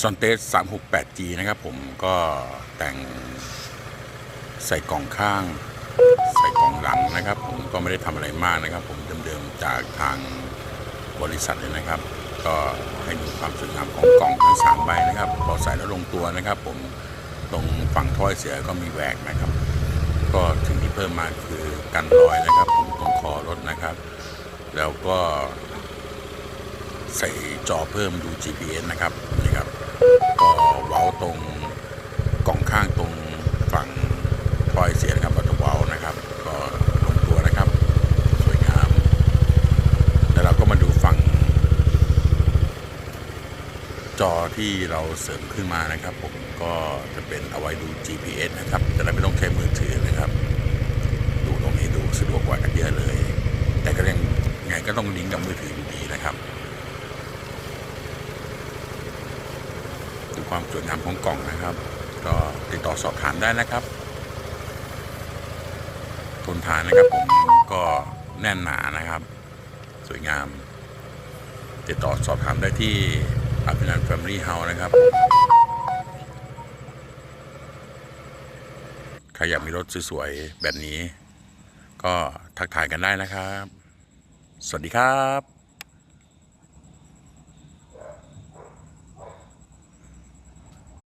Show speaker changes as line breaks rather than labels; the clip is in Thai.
ซอนเตส 368G นะครับผมก็แต่งใส่กล่องข้าง ใส่กล่องหลังนะครับ ผมก็ไม่ได้ทำอะไรมากนะครับ ผมเดิมๆจากทางบริษัทเลยนะครับ ก็ให้ดูความสวยงามของกล่องทั้งสามใบนะครับพอใส่แล้วลงตัวนะครับ ผมตรงฝั่งถ้อยเสียก็มีแหวกนะครับ ก็สิ่งที่เพิ่มมาคือกันรอยนะครับ ผมตรงคอรถนะครับ แล้วก็ใส่จอเพิ่มดู GPS นะครับนี่ครับ ก็เว้าตรงกล่องข้างตรงฝั่งทอยเสียนะครับวัตเว้านะครับ ก็ลงตัวนะครับ สวยงาม แล้วเราก็มาดูฝั่ง จอที่เราเสริมขึ้นมานะครับ ผมก็จะเป็นเอาไว้ดู GPS นะครับจะได้ไม่ต้องใช้มือถือนะครับ ดูตรงนี้ดูสะดวกกว่ากันเยอะเลย แต่ก็ยังไงก็ต้องลิงก์กับมือถืออยู่ดีนะครับ ความสวยงามของกล่องนะครับ ก็ติดต่อสอบถามได้นะครับทนทานนะครับผมก็แน่นหนานะครับ สวยงาม ติดต่อสอบถามได้ที่อภินันแฟมิลี่เฮาส์นะครับใครอยากมีรถสวยๆแบบนี้ ก็ทักทายกันได้นะครับ สวัสดีครับ